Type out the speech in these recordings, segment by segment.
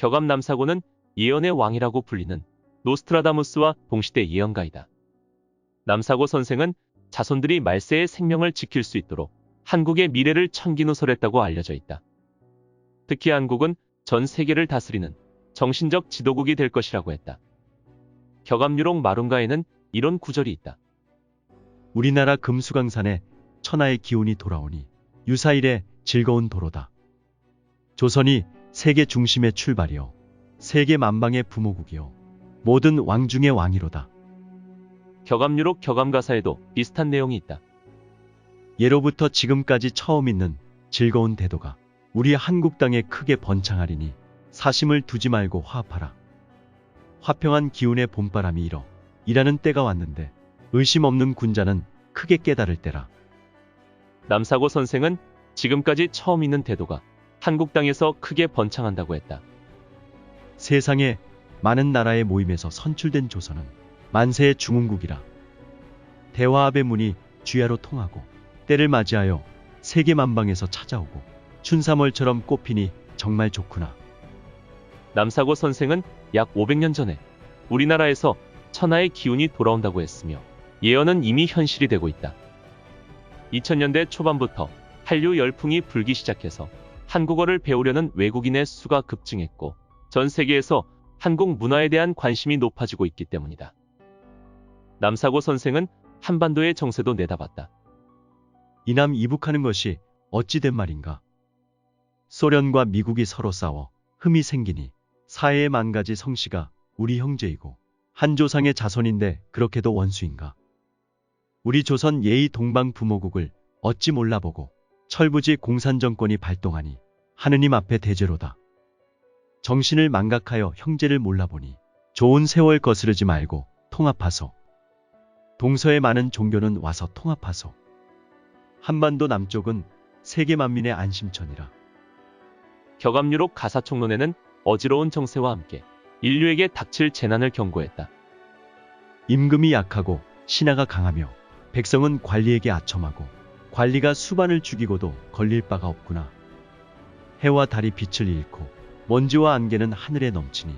격암 남사고는 예언의 왕이라고 불리는 노스트라다무스와 동시대 예언가이다. 남사고 선생은 자손들이 말세의 생명을 지킬 수 있도록 한국의 미래를 천기누설했다고 알려져 있다. 특히 한국은 전 세계를 다스리는 정신적 지도국이 될 것이라고 했다. 격암유록 마룬가에는 이런 구절이 있다. 우리나라 금수강산에 천하의 기운이 돌아오니 유사일의 즐거운 도로다. 조선이 세계 중심의 출발이요. 세계 만방의 부모국이요. 모든 왕 중의 왕이로다. 격암유록 격암가사에도 비슷한 내용이 있다. 예로부터 지금까지 처음 있는 즐거운 대도가 우리 한국 땅에 크게 번창하리니 사심을 두지 말고 화합하라. 화평한 기운의 봄바람이 일어 일하는 때가 왔는데 의심 없는 군자는 크게 깨달을 때라. 남사고 선생은 지금까지 처음 있는 대도가 한국 땅에서 크게 번창한다고 했다. 세상에 많은 나라의 모임에서 선출된 조선은 만세의 중흥국이라. 대화합의 문이 주야로 통하고 때를 맞이하여 세계 만방에서 찾아오고 춘삼월처럼 꽃피니 정말 좋구나. 남사고 선생은 약 500년 전에 우리나라에서 천하의 기운이 돌아온다고 했으며 예언은 이미 현실이 되고 있다. 2000년대 초반부터 한류 열풍이 불기 시작해서 한국어를 배우려는 외국인의 수가 급증했고 전 세계에서 한국 문화에 대한 관심이 높아지고 있기 때문이다. 남사고 선생은 한반도의 정세도 내다봤다. 이남 이북하는 것이 어찌 된 말인가? 소련과 미국이 서로 싸워 흠이 생기니 사해의 만가지 성씨가 우리 형제이고 한 조상의 자손인데 그렇게도 원수인가? 우리 조선 예의 동방 부모국을 어찌 몰라보고 철부지 공산정권이 발동하니 하느님 앞에 대죄로다. 정신을 망각하여 형제를 몰라보니 좋은 세월 거스르지 말고 통합하소. 동서의 많은 종교는 와서 통합하소. 한반도 남쪽은 세계 만민의 안심천이라. 격암유록 가사총론에는 어지러운 정세와 함께 인류에게 닥칠 재난을 경고했다. 임금이 약하고 신하가 강하며 백성은 관리에게 아첨하고 관리가 수반을 죽이고도 걸릴 바가 없구나. 해와 달이 빛을 잃고 먼지와 안개는 하늘에 넘치니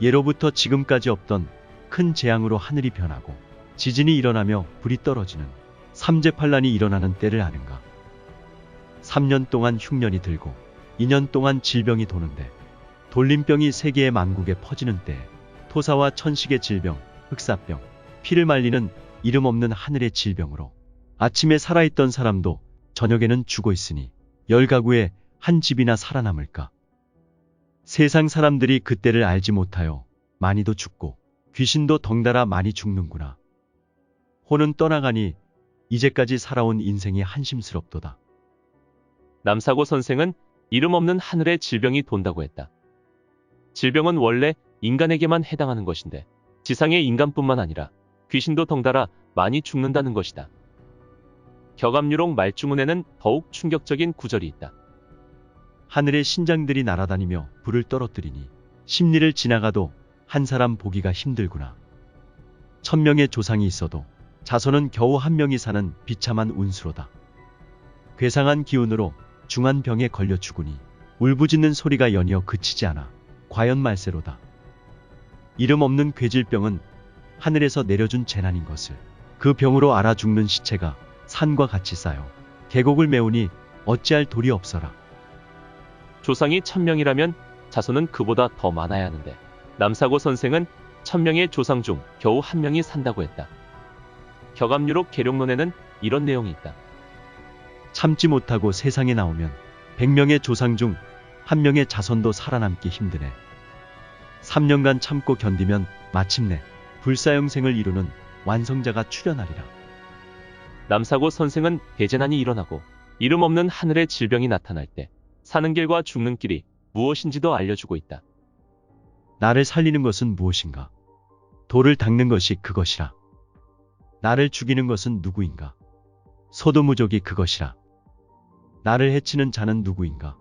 예로부터 지금까지 없던 큰 재앙으로 하늘이 변하고 지진이 일어나며 불이 떨어지는 삼재팔란이 일어나는 때를 아는가. 3년 동안 흉년이 들고 2년 동안 질병이 도는데 돌림병이 세계의 만국에 퍼지는 때에 토사와 천식의 질병, 흑사병, 피를 말리는 이름 없는 하늘의 질병으로 아침에 살아있던 사람도 저녁에는 죽어 있으니 열 가구에 한 집이나 살아남을까. 세상 사람들이 그때를 알지 못하여 많이도 죽고 귀신도 덩달아 많이 죽는구나. 호는 떠나가니 이제까지 살아온 인생이 한심스럽도다. 남사고 선생은 이름 없는 하늘의 질병이 돈다고 했다. 질병은 원래 인간에게만 해당하는 것인데 지상의 인간뿐만 아니라 귀신도 덩달아 많이 죽는다는 것이다. 격암유록 말주문에는 더욱 충격적인 구절이 있다. 하늘의 신장들이 날아다니며 불을 떨어뜨리니 심리를 지나가도 한 사람 보기가 힘들구나. 천명의 조상이 있어도 자손은 겨우 한 명이 사는 비참한 운수로다. 괴상한 기운으로 중한 병에 걸려 죽으니 울부짖는 소리가 연이어 그치지 않아 과연 말세로다. 이름 없는 괴질병은 하늘에서 내려준 재난인 것을 그 병으로 알아 죽는 시체가 산과 같이 쌓여 계곡을 메우니 어찌할 돌이 없어라. 조상이 천명이라면 자손은 그보다 더 많아야 하는데 남사고 선생은 천명의 조상 중 겨우 한 명이 산다고 했다. 격암유록 계룡론에는 이런 내용이 있다. 참지 못하고 세상에 나오면 100명의 조상 중 한 명의 자손도 살아남기 힘드네. 3년간 참고 견디면 마침내 불사영생을 이루는 완성자가 출현하리라. 남사고 선생은 대재난이 일어나고 이름 없는 하늘의 질병이 나타날 때 사는 길과 죽는 길이 무엇인지도 알려주고 있다. 나를 살리는 것은 무엇인가? 돌을 닦는 것이 그것이라. 나를 죽이는 것은 누구인가? 소도무족이 그것이라. 나를 해치는 자는 누구인가?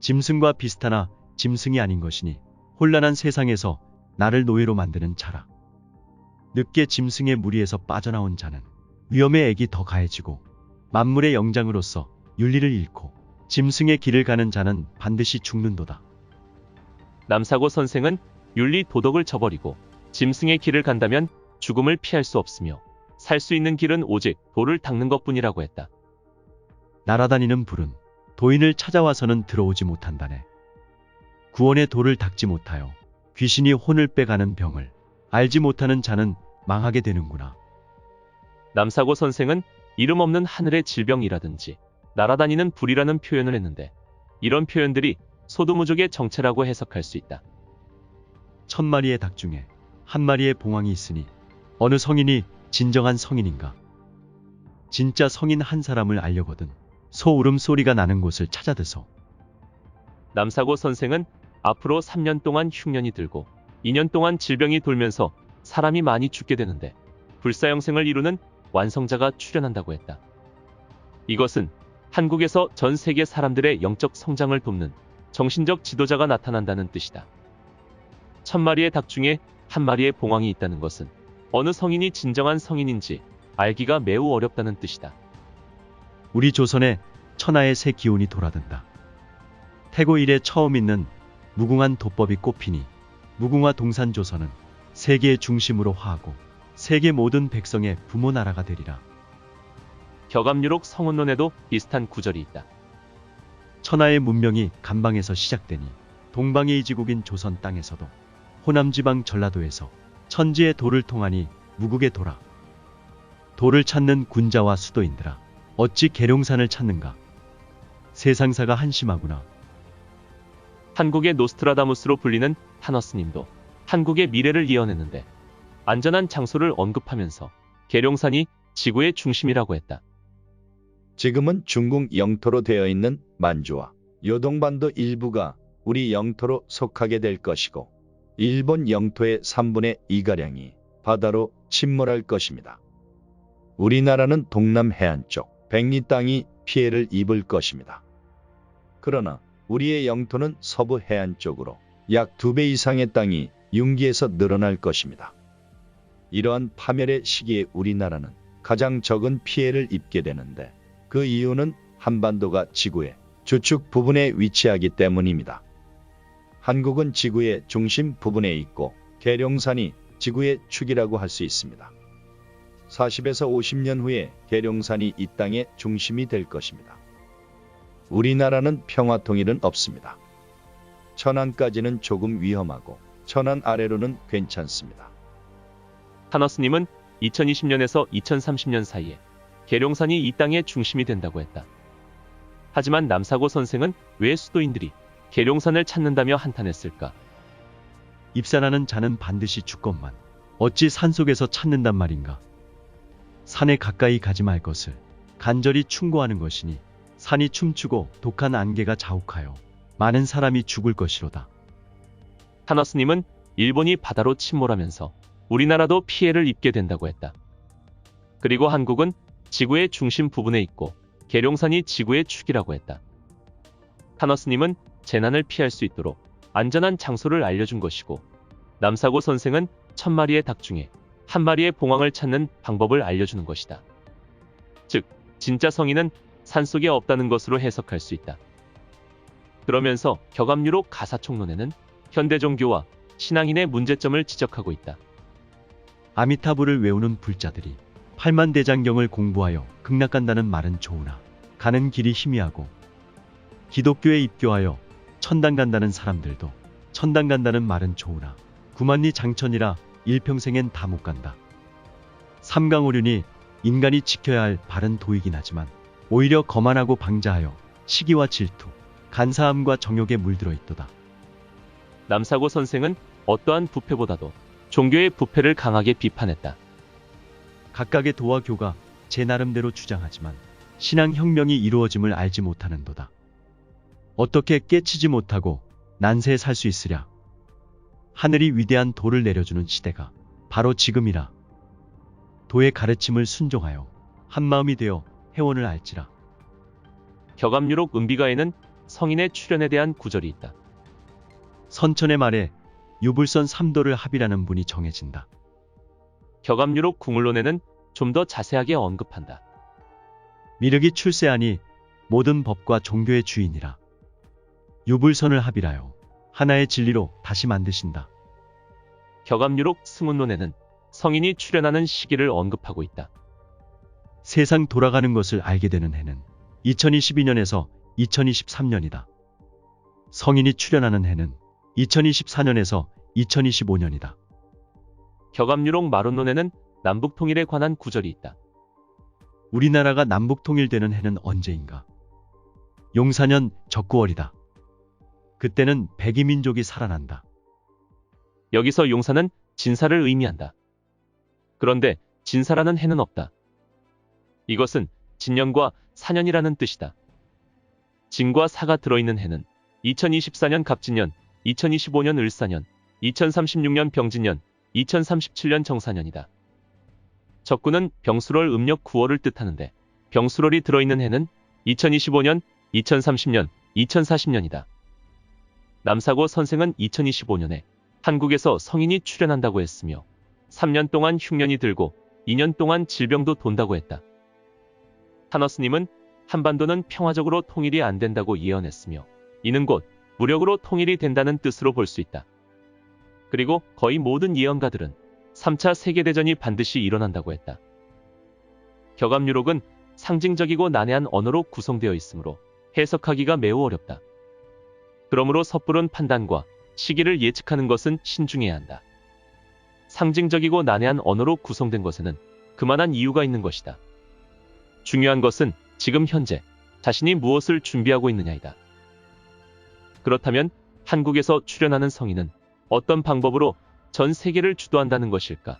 짐승과 비슷하나 짐승이 아닌 것이니 혼란한 세상에서 나를 노예로 만드는 자라. 늦게 짐승의 무리에서 빠져나온 자는 위험의 액이 더 가해지고 만물의 영장으로서 윤리를 잃고 짐승의 길을 가는 자는 반드시 죽는도다. 남사고 선생은 윤리 도덕을 저버리고 짐승의 길을 간다면 죽음을 피할 수 없으며 살 수 있는 길은 오직 돌을 닦는 것뿐이라고 했다. 날아다니는 불은 도인을 찾아와서는 들어오지 못한다네. 구원의 돌을 닦지 못하여 귀신이 혼을 빼가는 병을 알지 못하는 자는 망하게 되는구나. 남사고 선생은 이름 없는 하늘의 질병이라든지 날아다니는 불이라는 표현을 했는데 이런 표현들이 소두무족의 정체라고 해석할 수 있다. 천 마리의 닭 중에 한 마리의 봉황이 있으니 어느 성인이 진정한 성인인가? 진짜 성인 한 사람을 알려거든 소 울음소리가 나는 곳을 찾아드소. 남사고 선생은 앞으로 3년 동안 흉년이 들고 2년 동안 질병이 돌면서 사람이 많이 죽게 되는데 불사영생을 이루는 완성자가 출현한다고 했다. 이것은 한국에서 전 세계 사람들의 영적 성장을 돕는 정신적 지도자가 나타난다는 뜻이다. 천 마리의 닭 중에 한 마리의 봉황이 있다는 것은 어느 성인이 진정한 성인인지 알기가 매우 어렵다는 뜻이다. 우리 조선에 천하의 새 기운이 돌아든다. 태고 이래 처음 있는 무궁한 도법이 꼽히니 무궁화 동산 조선은 세계의 중심으로 화하고 세계 모든 백성의 부모 나라가 되리라. 격암유록 성운론에도 비슷한 구절이 있다. 천하의 문명이 간방에서 시작되니 동방의 이지국인 조선 땅에서도 호남지방 전라도에서 천지의 도를 통하니 무국의 도라. 도를 찾는 군자와 수도인들아 어찌 계룡산을 찾는가. 세상사가 한심하구나. 한국의 노스트라다무스로 불리는 타너스님도 한국의 미래를 이어냈는데 안전한 장소를 언급하면서 계룡산이 지구의 중심이라고 했다. 지금은 중국 영토로 되어 있는 만주와 요동반도 일부가 우리 영토로 속하게 될 것이고 일본 영토의 3분의 2가량이 바다로 침몰할 것입니다. 우리나라는 동남 해안 쪽 백리 땅이 피해를 입을 것입니다. 그러나 우리의 영토는 서부 해안 쪽으로 약두배 이상의 땅이 융기에서 늘어날 것입니다. 이러한 파멸의 시기에 우리나라는 가장 적은 피해를 입게 되는데 그 이유는 한반도가 지구의 주축 부분에 위치하기 때문입니다. 한국은 지구의 중심 부분에 있고 계룡산이 지구의 축이라고 할 수 있습니다. 40에서 50년 후에 계룡산이 이 땅의 중심이 될 것입니다. 우리나라는 평화 통일은 없습니다. 천안까지는 조금 위험하고 천안 아래로는 괜찮습니다. 타너스님은 2020년에서 2030년 사이에 계룡산이 이 땅의 중심이 된다고 했다. 하지만 남사고 선생은 왜 수도인들이 계룡산을 찾는다며 한탄했을까? 입산하는 자는 반드시 죽건만 어찌 산속에서 찾는단 말인가. 산에 가까이 가지 말 것을 간절히 충고하는 것이니 산이 춤추고 독한 안개가 자욱하여 많은 사람이 죽을 것이로다. 타너스님은 일본이 바다로 침몰하면서 우리나라도 피해를 입게 된다고 했다. 그리고 한국은 지구의 중심 부분에 있고 계룡산이 지구의 축이라고 했다. 타너스님은 재난을 피할 수 있도록 안전한 장소를 알려준 것이고 남사고 선생은 천 마리의 닭 중에 한 마리의 봉황을 찾는 방법을 알려주는 것이다. 즉, 진짜 성인은 산속에 없다는 것으로 해석할 수 있다. 그러면서 격압유록 가사총론에는 현대 종교와 신앙인의 문제점을 지적하고 있다. 아미타부를 외우는 불자들이 팔만대장경을 공부하여 극락간다는 말은 좋으나 가는 길이 희미하고 기독교에 입교하여 천당 간다는 사람들도 천당 간다는 말은 좋으나 구만리 장천이라 일평생엔 다 못 간다. 삼강오륜이 인간이 지켜야 할 바른 도이긴 하지만 오히려 거만하고 방자하여 시기와 질투, 간사함과 정욕에 물들어 있도다. 남사고 선생은 어떠한 부패보다도 종교의 부패를 강하게 비판했다. 각각의 도와 교가 제 나름대로 주장하지만 신앙 혁명이 이루어짐을 알지 못하는도다. 어떻게 깨치지 못하고 난세에 살 수 있으랴. 하늘이 위대한 도를 내려주는 시대가 바로 지금이라. 도의 가르침을 순종하여 한마음이 되어 해원을 알지라. 격압유록 은비가에는 성인의 출현에 대한 구절이 있다. 선천의 말에 유불선 삼도를 합이라는 분이 정해진다. 격압유록 궁을론에는 좀 더 자세하게 언급한다. 미륵이 출세하니 모든 법과 종교의 주인이라. 유불선을 합이라요. 하나의 진리로 다시 만드신다. 격압유록 승운론에는 성인이 출현하는 시기를 언급하고 있다. 세상 돌아가는 것을 알게 되는 해는 2022년에서 2023년이다. 성인이 출현하는 해는 2024년에서 2025년이다. 격압유록 마론론에는 남북 통일에 관한 구절이 있다. 우리나라가 남북 통일되는 해는 언제인가? 용사년 적구월이다. 그때는 백이민족이 살아난다. 여기서 용사는 진사를 의미한다. 그런데 진사라는 해는 없다. 이것은 진년과 사년이라는 뜻이다. 진과 사가 들어있는 해는 2024년 갑진년, 2025년 을사년, 2036년 병진년, 2037년 정사년이다. 적구는 병수월 음력 9월을 뜻하는데 병수월이 들어있는 해는 2025년, 2030년, 2040년이다. 남사고 선생은 2025년에 한국에서 성인이 출현한다고 했으며 3년 동안 흉년이 들고 2년 동안 질병도 돈다고 했다. 타너스님은 한반도는 평화적으로 통일이 안 된다고 예언했으며 이는 곧 무력으로 통일이 된다는 뜻으로 볼 수 있다. 그리고 거의 모든 예언가들은 3차 세계대전이 반드시 일어난다고 했다. 격압유록은 상징적이고 난해한 언어로 구성되어 있으므로 해석하기가 매우 어렵다. 그러므로 섣부른 판단과 시기를 예측하는 것은 신중해야 한다. 상징적이고 난해한 언어로 구성된 것에는 그만한 이유가 있는 것이다. 중요한 것은 지금 현재 자신이 무엇을 준비하고 있느냐이다. 그렇다면 한국에서 출연하는 성인은 어떤 방법으로 전 세계를 주도한다는 것일까?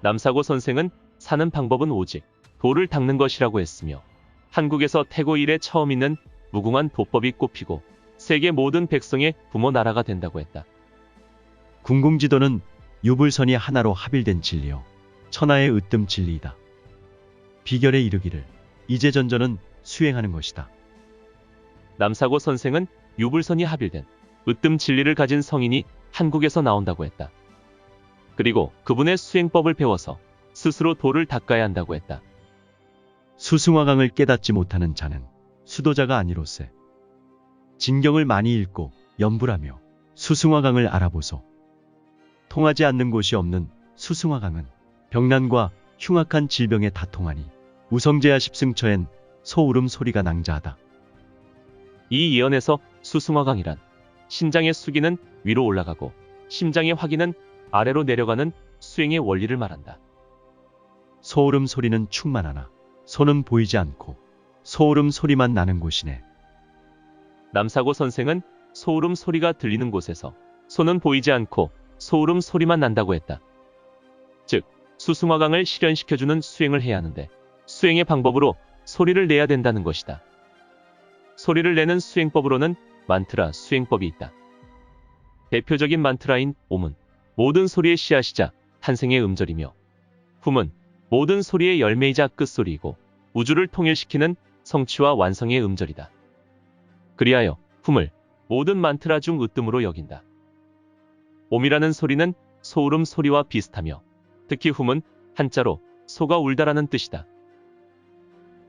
남사고 선생은 사는 방법은 오직 돌을 닦는 것이라고 했으며 한국에서 태고 이래 처음 있는 무궁한 도법이 꼽히고 세계 모든 백성의 부모 나라가 된다고 했다. 궁궁지도는 유불선이 하나로 합일된 진리요. 천하의 으뜸 진리이다. 비결에 이르기를 이제전전은 수행하는 것이다. 남사고 선생은 유불선이 합일된 으뜸 진리를 가진 성인이 한국에서 나온다고 했다. 그리고 그분의 수행법을 배워서 스스로 돌을 닦아야 한다고 했다. 수승화강을 깨닫지 못하는 자는 수도자가 아니로세. 진경을 많이 읽고 연불하며 수승화강을 알아보소. 통하지 않는 곳이 없는 수승화강은 병난과 흉악한 질병에 다 통하니 우성제야 십승처엔 소울음 소리가 낭자하다. 이 예언에서 수승화강이란 신장의 수기는 위로 올라가고 심장의 화기는 아래로 내려가는 수행의 원리를 말한다. 소울음 소리는 충만하나 손은 보이지 않고 소울음 소리만 나는 곳이네. 남사고 선생은 소울음 소리가 들리는 곳에서 손은 보이지 않고 소울음 소리만 난다고 했다. 즉, 수승화강을 실현시켜주는 수행을 해야 하는데 수행의 방법으로 소리를 내야 된다는 것이다. 소리를 내는 수행법으로는 만트라 수행법이 있다. 대표적인 만트라인 옴은 모든 소리의 씨앗이자 탄생의 음절이며 훔은 모든 소리의 열매이자 끝소리이고 우주를 통일시키는 성취와 완성의 음절이다. 그리하여 훔을 모든 만트라 중 으뜸으로 여긴다. 옴이라는 소리는 소울음 소리와 비슷하며 특히 훔은 한자로 소가 울다라는 뜻이다.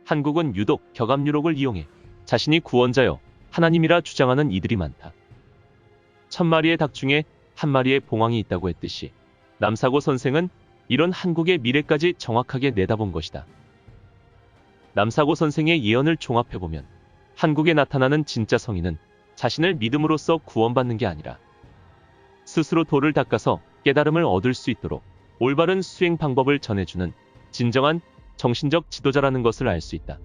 한국은 유독 격압유록을 이용해 자신이 구원자여 하나님이라 주장하는 이들이 많다. 천 마리의 닭 중에 한 마리의 봉황이 있다고 했듯이 남사고 선생은 이런 한국의 미래까지 정확하게 내다본 것이다. 남사고 선생의 예언을 종합해보면 한국에 나타나는 진짜 성인은 자신을 믿음으로써 구원받는 게 아니라 스스로 돌을 닦아서 깨달음을 얻을 수 있도록 올바른 수행 방법을 전해주는 진정한 정신적 지도자라는 것을 알 수 있다.